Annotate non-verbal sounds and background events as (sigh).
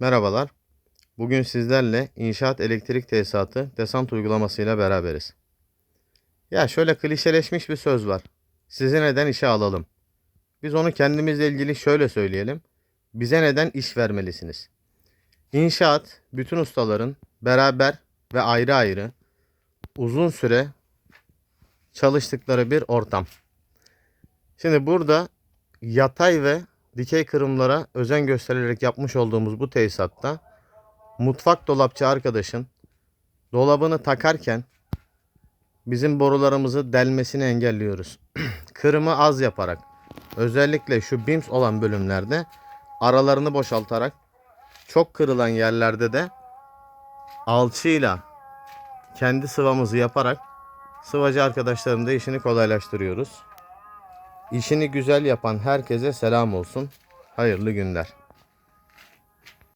Merhabalar. Bugün sizlerle inşaat elektrik tesisatı desant uygulamasıyla beraberiz. Ya şöyle klişeleşmiş bir söz var. Sizi neden işe alalım? Biz onu kendimizle ilgili şöyle söyleyelim. Bize neden iş vermelisiniz? İnşaat bütün ustaların beraber ve ayrı ayrı uzun süre çalıştıkları bir ortam. Şimdi burada yatay ve dikey kırımlara özen göstererek yapmış olduğumuz bu tesisatta mutfak dolapçı arkadaşın dolabını takarken bizim borularımızı delmesini engelliyoruz. (clears throat) Kırımı az yaparak özellikle şu BIMS olan bölümlerde aralarını boşaltarak çok kırılan yerlerde de alçıyla kendi sıvamızı yaparak sıvacı arkadaşlarım da işini kolaylaştırıyoruz. İşini güzel yapan herkese selam olsun. Hayırlı günler.